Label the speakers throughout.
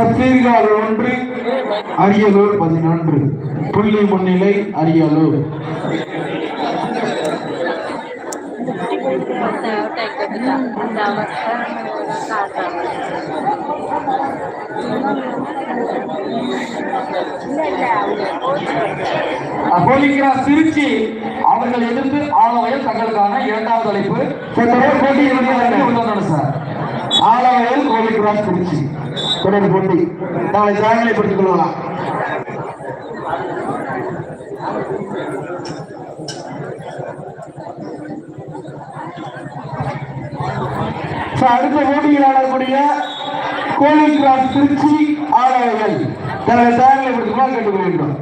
Speaker 1: சத்தீர்காடு ஒன்று அரியலூர் பதினொன்று. புள்ளி முன்னிலை அரியலூர்.
Speaker 2: போலிகிராஸ் திருச்சி அவர்கள் எதிர்த்து ஆலவயல் தங்களுக்கான இரண்டாவது அழைப்பு.
Speaker 1: போட்டி இறுதியாக
Speaker 2: சார்.
Speaker 1: ஆலவயல் கோவில் திருச்சி தொடர் கொண்டு நாளை தயாரிலை கொள்ளலாம் அடுத்த போட்டியில் ஆடக்கூடிய கோவில் கிராஸ் திருச்சி ஆலவயல் தங்களை தயாரிலை கேட்டுக் கொள்கின்றோம்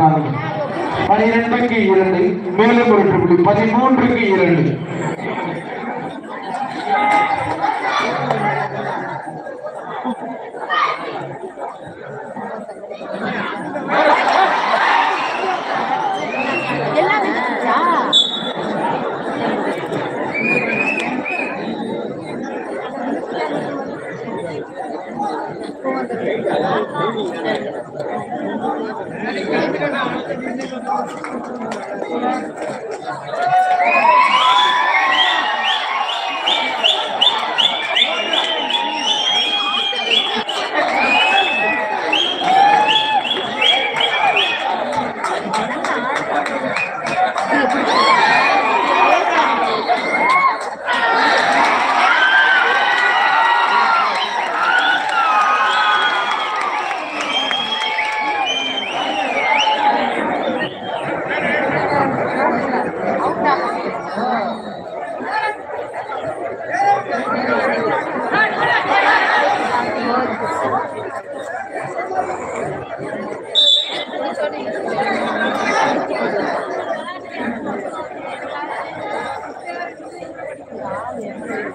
Speaker 1: கோல்குணாது பனிரெண்டுக்கு இரண்டு மேலும் ஒரு புள்ளி பதிமூன்றுக்கு இரண்டு. Thank you.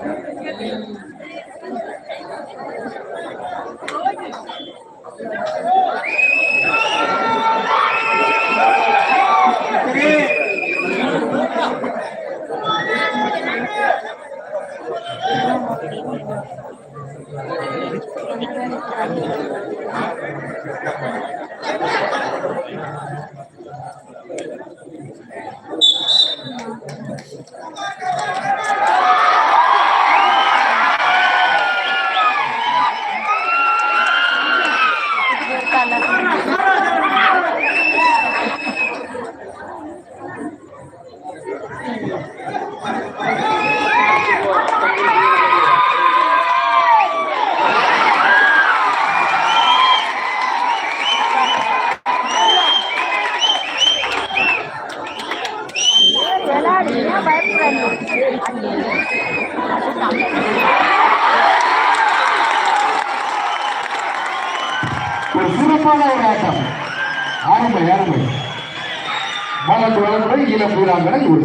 Speaker 1: Thank you.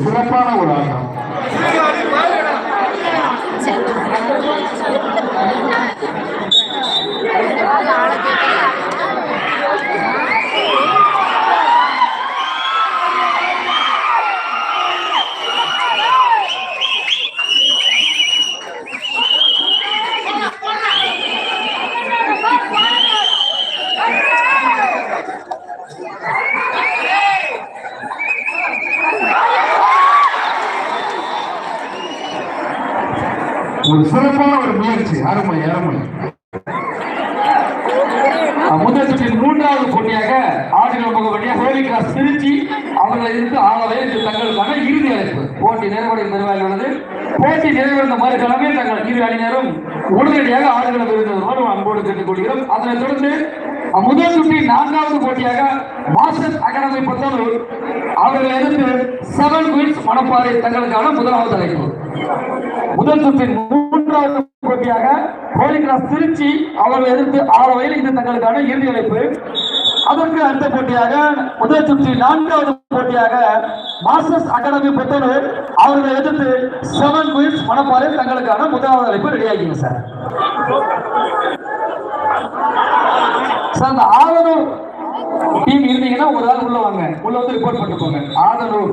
Speaker 1: வீராங்கனை
Speaker 2: உடனடியாக ஆடுகள விருந்தவரோடு அன்போடு கேட்டுக்கொள்கிறோம். அதனைத் தொடர்ந்து முதல் சுற்றி நான்காவது போட்டியாக மாஸ்டர் அகாடமி பொறுத்தவரை அவர்களை எதிர்த்து செவன் குயின்ஸ் மணப்பாறை தங்களுக்கான முதலாவது அழைப்பு முதல் சுற்றின் மூன்றாவது போட்டியாக ஹோலி கிராஸ் திருச்சி அவர்களை எதிர்த்து ஆறவையில் இது தங்களுக்கான இறுதி அழைப்பு. அதற்கு அடுத்த போட்டியாக முதல் சுற்றி நான்காவது போட்டியாக மாஸ்டர்ஸ் அகாடமி புத்தனூர் அவர்களை எதிர்த்து செவன் குயின்ஸ் மணப்பாறை தங்களுக்கான முதலாவது அழைப்பு ரெடியாகிங்க சார் சார் அந்த ஆதனூர் டீம் இருந்தீங்கன்னா ஒரு ஆள் உள்ள வாங்க. உள்ள வந்து ரிப்போர்ட் பண்ணிட்டு போங்க. ஆதனூர்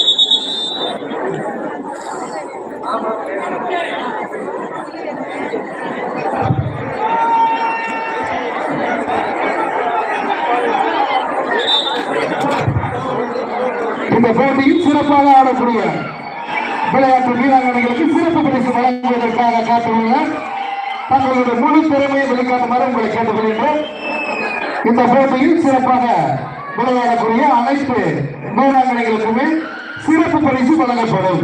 Speaker 1: இந்த போட்டியில் சிறப்பாக ஆடக்கூடிய விளையாட்டு வீராங்கனைகளுக்கு சிறப்பு பரிசு வழங்குவதற்காக காத்துள்ள தங்களுடைய முழு திறமையை வெளிக்காட்டுமாறு உங்களை கேட்டுக்கொள்கின்றோம். இந்த போட்டியில் சிறப்பாக விளையாடக்கூடிய அனைத்து வீராங்கனைகளுக்குமே சிறப்பு பரிசு வழங்கப்படும்.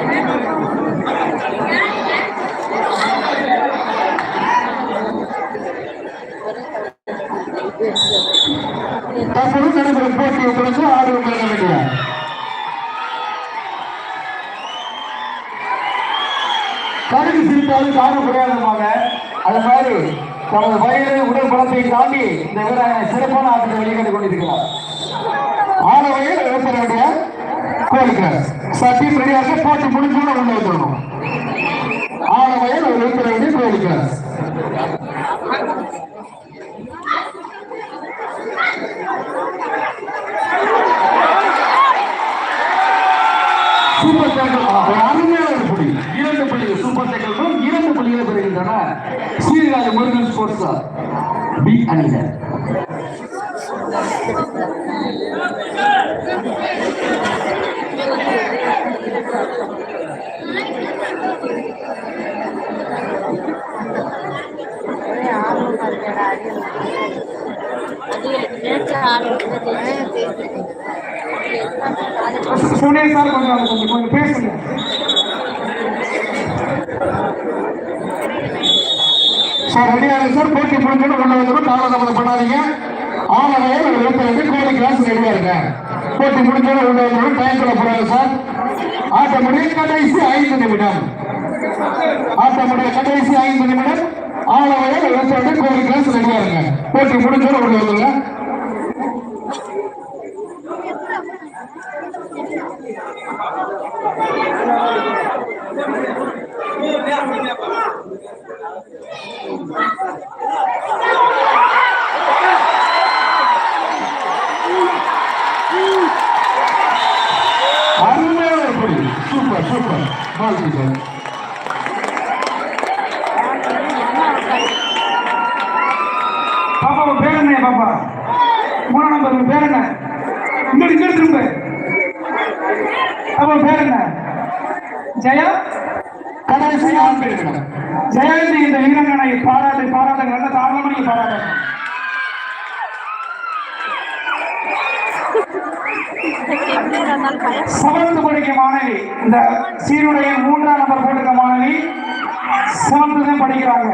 Speaker 1: தற்போது நடைபெறும் போட்டியை தொடர்ந்து ஆர்வம் வழங்க வேண்டிய
Speaker 2: கருதி சிரித்தாலும் காண குறையாதமாக அது மாதிரி தமது வயது உடல் பலத்தை தாண்டி இந்த வீராங்கனை சிறப்பான ஆட்டத்தை வெளிக்காட்டிக் கொண்டிருக்கிறார்
Speaker 1: ஆலவையில் எழுப்ப வேண்டிய கோரிக்கை சத்தியம் ரெடியாக போட்டி முடிஞ்சோட உள்ள வந்துடணும் ஆலவையில் எழுப்ப வேண்டிய கோரிக்கை
Speaker 2: பி அணியினர்
Speaker 3: சுனேஷ் சார் கொஞ்சம் கொஞ்சம்
Speaker 1: சார் சார் போட்டி முடிஞ்சோட உள்ள வந்துடும் தாமதம் பண்ணாதீங்க. ஆலவையில் எழுப்ப வேண்டிய கோடி கிளாஸ் ரெடியா இருங்க போட்டி முடிஞ்சோட உள்ள வந்துடும் டைம்ல போறாங்க சார். ஆட்ட கடைசி ஐந்து நிமிடம். ஆட்ட கடைசி ஐந்து நிமிடம். ஆலவையில் எழுப்ப வேண்டிய கோடி கிளாஸ் ரெடியா இருங்க போட்டி முடிஞ்சோட உள்ள வந்துருங்க வாழ்த்துக்கள்
Speaker 3: பாப்பாவை பேர் என்ன பாப்பா? மூணாம் நம்பர் பேர் என்ன? இங்கடி இங்கடி திரும்ப. அவன் பேர் என்ன? ஜெயா?
Speaker 1: கடைசி நான்கு நிமிடம்
Speaker 3: ஜெயந்தி இந்த வீரங்கனை பாராட்டு பாராட்டுங்க. நல்ல தாராளமா நீங்க பாராட்டுங்க சமத்துக்குடிக்கு மாணவி. இந்த சீருடைய மூன்றாம் நம்பர் போட்டுக்க மாணவி சிவந்துதான் படிக்கிறாங்க.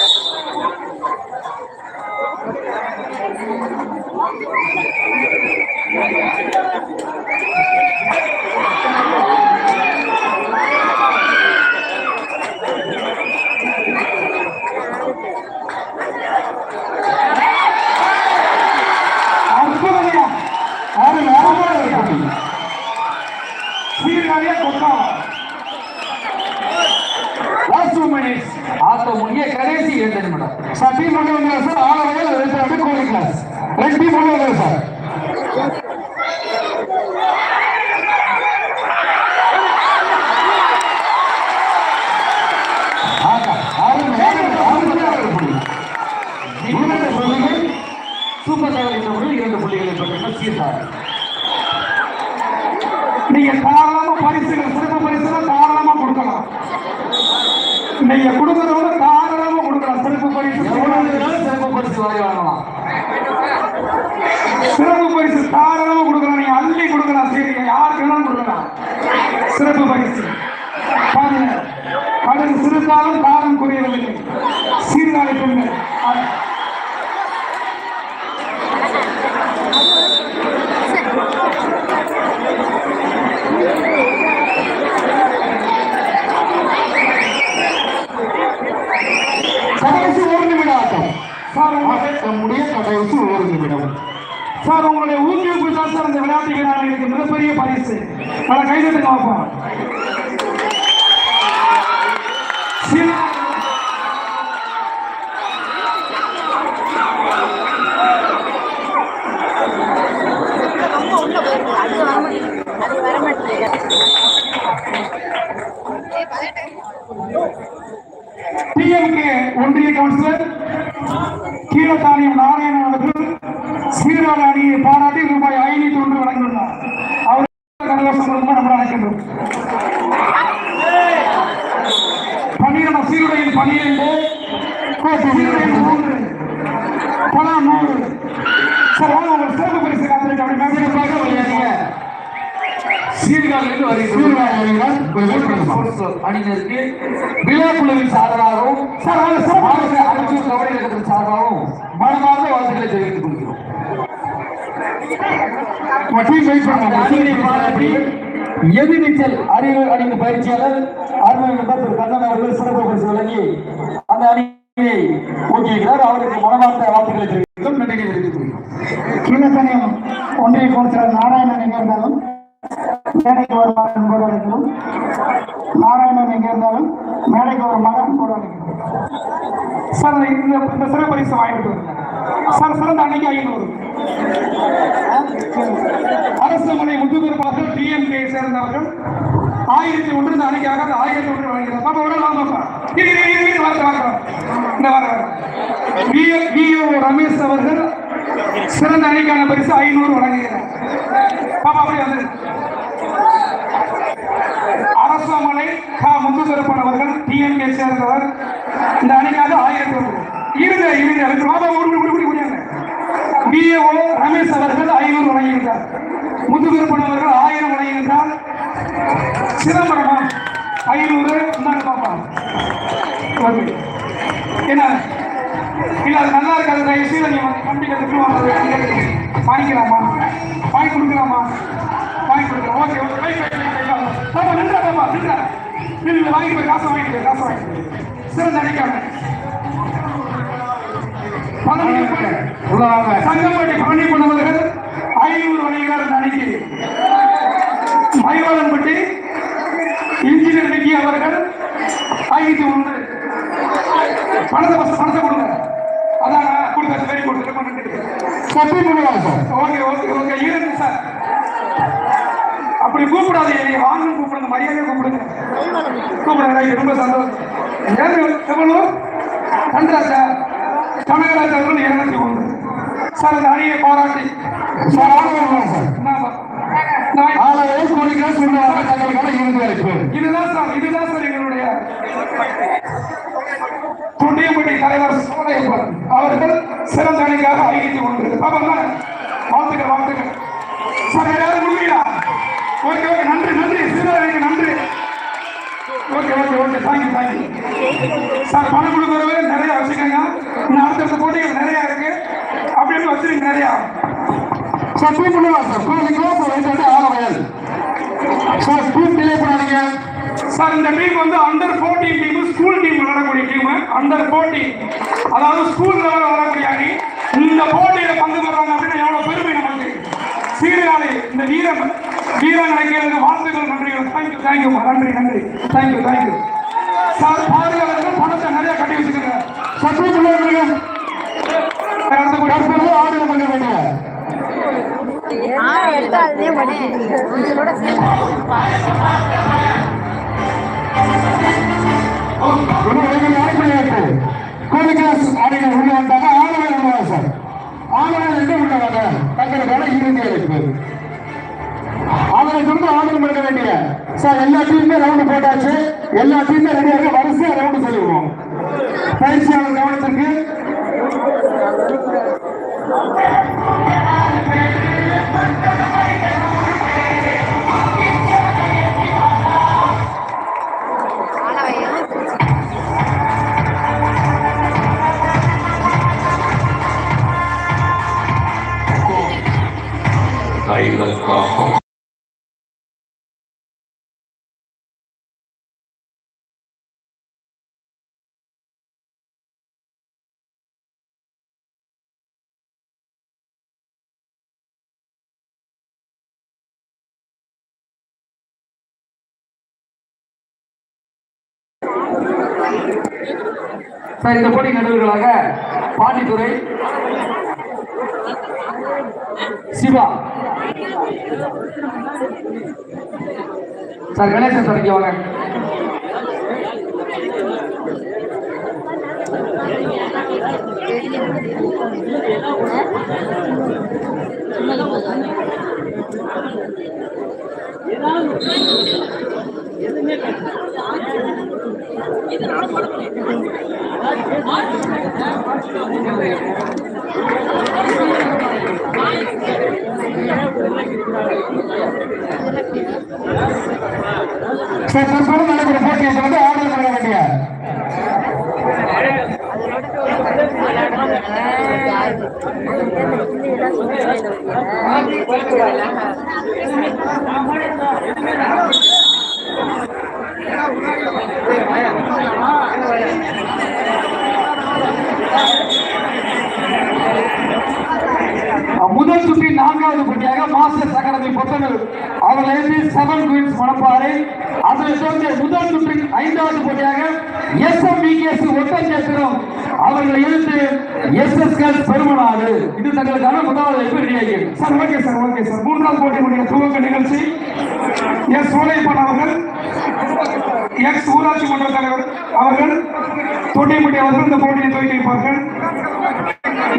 Speaker 1: கடைசி
Speaker 2: இரண்டு நிமிடம்.
Speaker 1: சார் டீம் உள்ள வந்து சார் ஆனவர்கள் ரெண்டு கோழி கிளாஸ் ரெண்டு டீம் உள்ள வந்து சார் ஆகா, அருமையான அருமையான ஒரு போட்டி. இரண்டு புள்ளிகள்
Speaker 2: சூப்பர் சாகர் என்ற முறையில் இரண்டு புள்ளிகளை பெற்ற சீர்காழி
Speaker 3: நீங்க தாராளமா பரிசுகள் சிறப்பு பரிசுகள் தாராளமா கொடுக்கலாம் நீங்க கொடுக்கறத தாராளமா கொடுக்கலாம் சிறப்பு பரிசு
Speaker 2: எவ்வளவு வேணாலும் சிறப்பு பரிசு வாரி வாங்கலாம்
Speaker 3: சிறப்பு பரிசு தாராளமா கொடுக்கலாம் நீங்க அள்ளி கொடுக்கலாம் சரி யாருக்கு வேணாலும் கொடுக்கலாம் சிறப்பு பரிசு பாருங்க கடல் சிறுகாலம் காலம் குறையவில்லை. சீர்காழி பெண்கள்
Speaker 1: கடைசி ஒரு நிமிடம். ஆட்டம்
Speaker 3: சார்
Speaker 1: நம்முடைய கடைசி ஒரு நிமிடம்.
Speaker 3: சார் உங்களுடைய ஊக்குவிப்பு தான் சார் இந்த விளையாட்டுக்கு நான் எனக்கு மிகப்பெரிய பரிசு. அதை கைதட்டு பார்ப்போம் சீனா
Speaker 4: ரொம்ப உள்ள போயிருக்கு அது வர மாட்டேங்குது அது வர மாட்டேங்குது
Speaker 3: ஒன்றிய கவுன்சிலர் கீழத்தானியம் நாராயணன் அவர்கள் சீரான அணியை பாராட்டி ரூபாய் ஐநூத்தி ஒன்று வழங்கியுள்ளார் அவர் கரகோஷம் மூலமா நம்ம அழைக்கின்றோம் பன்னிரண்டு சீருடையில் பன்னிரண்டு சீருடையில் மூன்று பணம் நூறு சார் வாங்க உங்களுக்கு சிறப்பு பரிசு காத்திருக்கு அப்படி மேம்படுத்தாக விளையாடுங்க
Speaker 2: சீர்காழிலிருந்து வருகிறது
Speaker 1: சீர்காழி அணியினர் வெற்றி பெறுமா?
Speaker 2: அணியினருக்கு விழா குழுவின் சார்பாகவும்
Speaker 3: சார் வாங்க சிறப்பு
Speaker 2: மாவட்ட அமைச்சர் கபடி இயக்கத்தின் சார்பாகவும் மனமார்ந்த வாழ்த்துக்களை தெரிவித்துக் கொள்கிறோம். எதிர்நீச்சல் அறிவு அணியின் பயிற்சியாளர் அருமை நண்பர் திரு கண்ணன் அவர்கள் சிறப்பு பரிசு வழங்கி அந்த அணியை ஊக்குவிக்கிறார் அவருக்கு மனமார்ந்த வாழ்த்துக்களை தெரிவித்தும் நன்றியை தெரிவித்துக் கொள்கிறோம்.
Speaker 3: கீழத்தனியம் ஒன்றிய கவுன்சிலர் நாராயணன் எங்கே இருந்தாலும் மேடைக்கு ஒரு மகன் கூட நாராயணன் எங்க இருந்தாலும் மேடைக்கு ஒரு மகன் கூட சார் இந்த இந்த சிறப்பு பரிசு வாங்கிட்டு வருங்க சார் சிறந்த அன்னைக்கு ஐநூறு அரசுமனை முத்துக்குருப்பாசல் டிஎம்கே சேர்ந்தவர்கள் ஆயிரத்தி ஒன்று இந்த அந்த ஆயிரத்தி ஒன்று வழங்குகிறார் பாப்பா விட வாங்கப்பா இந்த வர விஓ ரமேஷ் அவர்கள் சிறந்த அணிக்கான பரிசு ஐநூறு வழங்குகிறார் பாப்பா அப்படியே வந்து. அரசாமலை கா அவர்கள் டிஎம்கே சேர்ந்தவர் இந்த அணிக்காக ஆயிரத்தி ஒன்று. இருங்க இருங்க ரெண்டு பாப்பா ஓடி ஓடி பிஏஓ ரமேஷ் அவர்கள் ஐநூறு வழங்கியிருக்கார். முத்துக்கருப்பன் அவர்கள் ஆயிரம் வழங்கியிருந்தால் சிதம்பரமா ஐநூறு இந்தாங்க பாப்பா. என்ன? இல்ல அது நல்லா இருக்காது. தயவுசெய்து நீங்க வந்து கண்டிப்பா வாங்கிக்கலாமா? வாங்கி கொடுக்கலாமா? வாங்கி கொடுக்கலாம். Okay okay. பாப்பா நின்றா பாப்பா நின்றா நின்று வாங்கி போய் காசு வாங்கிட்டு போய், காசு வாங்கிட்டு சிறந்த அடிக்காம சங்கம்பட்டி பழனி கொண்டவர்கள் ஐநூறு வணிகர்கள் அணிக்கு மயிலாளன்பட்டி இன்ஜினியர் நிக்கி அவர்கள் ஐநூத்தி ஒன்று. பணத்தை பணத்தை கொடுங்க. அதான் கொடுத்தாச்சு வெரி குட்
Speaker 1: சப்ளை பண்ணலாம் சார்.
Speaker 3: Okay okay okay. இருங்க சார். அப்படி கூப்பிடாது என்னை வாங்கணும் கூப்பிடுங்க. மரியாதையை கூப்பிடுங்க. கூப்பிடுங்க. ரொம்ப சந்தோஷம். ஏன் எவ்வளோ நன்றா சார். கனகராஜ் அவர்கள் இருநூத்தி ஒன்று சார் இந்த அணியை பாராட்டி இதுதான் சார் இதுதான் சார் எங்களுடைய தொண்டியம்பட்டி தலைவர் சோழையப்பன் அவர்கள் சிறந்த அணிக்காக ஐநூத்தி ஒன்று பாப்பா வாழ்த்துக்கள் வாழ்த்துக்கள். சார் எல்லாரும் முடியல ஓகே ஓகே. நன்றி நன்றி. சிறந்த நன்றி. Okay okay okay. Thank you thank you sir பணம் கொடுக்குறவே நிறைய வச்சுக்கோங்க. போட்டிகள் நிறைய இருக்கு. அப்படின்னு வச்சிருங்க நிறையா.
Speaker 1: சட்டி பண்ணுவாங்க சார் கோடி கிளாஸ் வைத்து ஆளுநர் சார் ஸ்கூல் டிலே பண்ணாதீங்க.
Speaker 3: சார் இந்த டீம் வந்து அண்டர் 14 டீம் ஸ்கூல் டீம் விளையாடக்கூடிய டீம் அண்டர் 14 அதாவது ஸ்கூல் லெவலில் விளையாடக்கூடிய அணி. இந்த போட்டியில பங்கு பெறாங்க அப்படின்னு எவ்வளவு பெருமை நமக்கு? சீர்காழி இந்த வீரம் வீரர்களுக்கு வாழ்த்துக்கள் நன்றிகள். தேங்க்யூ தேங்க்யூ நன்றி நன்றி. தேங்க்யூ தேங்க்யூ சார் பார்வையாளர்கள் பணத்தை நிறைய கட்டி வச்சுக்கோங்க
Speaker 1: சட்டி கிளாஸ் அணிகள் உள்ள வந்தாங்க. ஆளுநர் உள்ளவங்க சார்? ஆளுநர் எங்க தங்களுக்கான இறுதி அழைப்பு ஆளுநர் பண்ண வேண்டிய சார் எல்லா டீமுமே ரவுண்டு போட்டாச்சு. எல்லா டீமுமே ரெடியாக இருக்கு வரிசையா ரவுண்டு சொல்லிடுவோம். பயிற்சியாளர் கவனத்திற்கு.
Speaker 5: Tiger Coffee.
Speaker 2: சார் இந்த போட்டி நடுவர்களாக பாண்டித்துறை சிவா. சார் கணேசன் சார் இங்கே வாங்க.
Speaker 1: ஏதாவது தற்போது நடக்கிற போட்டியை வந்து ஆளுநர் பண்ண வேண்டிய
Speaker 2: முதல் சுற்றின் நான்காவது போட்டியாக மாஸ்டர்ஸ் அகாடமி பொத்தனூர் அவர்களிருந்து செவன் குயின்ஸ் மணப்பாறை அதனைத் தொடர்ந்து முதல் சுற்றின் ஐந்தாவது போட்டியாக எஸ் எம் விகேசி ஒட்டஞ்சேத்திரம் அவர்களை எதிர்த்து எஸ் எஸ் கேஸ் பெருமநாடு இது தங்களுக்கான முதலாவது எப்படி ரெடியாகி
Speaker 3: sir okay sir okay sir. மூன்றாவது போட்டியுடைய துவக்க நிகழ்ச்சி. எஸ் சோலைப்பன் அவர்கள் எக்ஸ் ஊராட்சி மன்ற தலைவர் அவர்கள் தொட்டிமுட்டி அவர்கள் இந்த போட்டியை துவக்கி வைப்பார்கள்.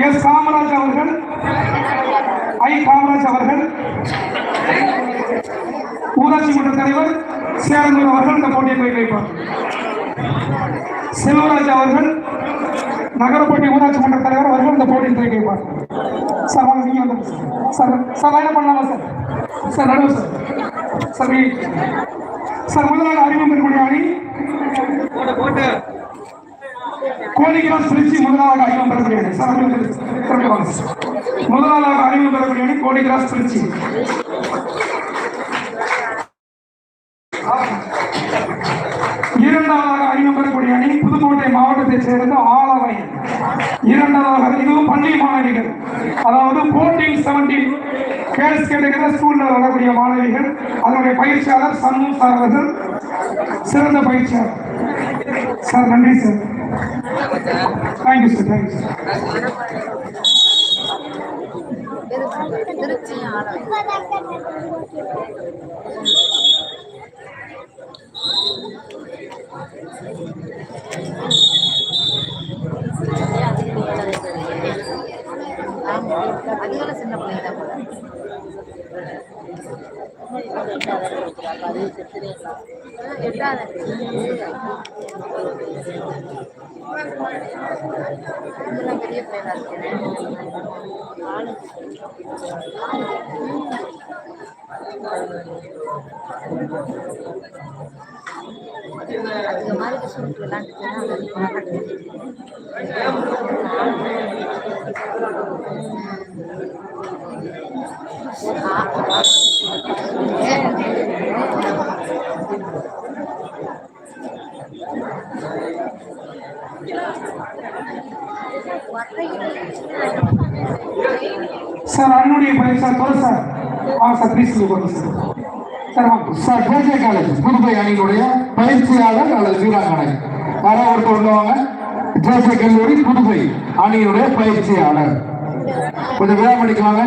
Speaker 3: எஸ் காமராஜ் அவர்கள் ஐ காமராஜ் அவர்கள் ஊராட்சி மன்ற தலைவர் சேரந்தூர் அவர்கள் இந்த போட்டியை துவக்கி வைப்பார்கள். செல்வராஜ் அவர்கள் நகரப்பட்டி ஊராட்சி மன்ற தலைவர் அவர்கள் இந்த போட்டியில் துவக்கி வைப்பார் சார் வாங்க நீங்க வந்து சார் சார் என்ன பண்ணலாமா சார்? சார் நடுவு சார். சார் சார் முதலாக அறிமுகம் பெறக்கூடிய அணி கோழிகிராஸ் திருச்சி முதலாவது அறிமுகம் பெறக்கூடிய அணி சார் அப்படியே சார். முதலாவது அறிமுகம் பெறக்கூடிய அணி கோழிகிராஸ் திருச்சி இரண்டாவதாக அறிமுகம் பெறக்கூடிய அணி புதுக்கோட்டை மாவட்டத்தைச் சேர்ந்த ஆலவை இரண்டாவதாக இதுவும் பள்ளி மாணவிகள் அதாவது போர்டீன் செவன்டீன் கேர்ள்ஸ் கேட்டகரி ஸ்கூல்ல வரக்கூடிய மாணவிகள் அதனுடைய பயிற்சியாளர் சண்மு சார் அவர்கள். சிறந்த பயிற்சியாளர். சார் நன்றி sir. Thank you sir thank you sir
Speaker 4: Trichy சின்ன பிள்ளைங்க பெரிய பிள்ளைங்களா அதிக மாதிரி சுருக்கு
Speaker 3: சார் அண்ணனுடைய பயிற்சி சார் தொலை சார் வாங்க சார் ப்ளீஸ் போங்க சார் சார் வாங்க
Speaker 1: சார் பேஜே காலேஜ் புதுப்பை அணியினுடைய பயிற்சியாளர் அல்லது வீராங்கனை வர ஒருத்தர் உள்ளவங்க ஜேசே கல்லூரி புதுப்பை அணியினுடைய பயிற்சியாளர் கொஞ்சம் விழா பண்ணிக்குவாங்க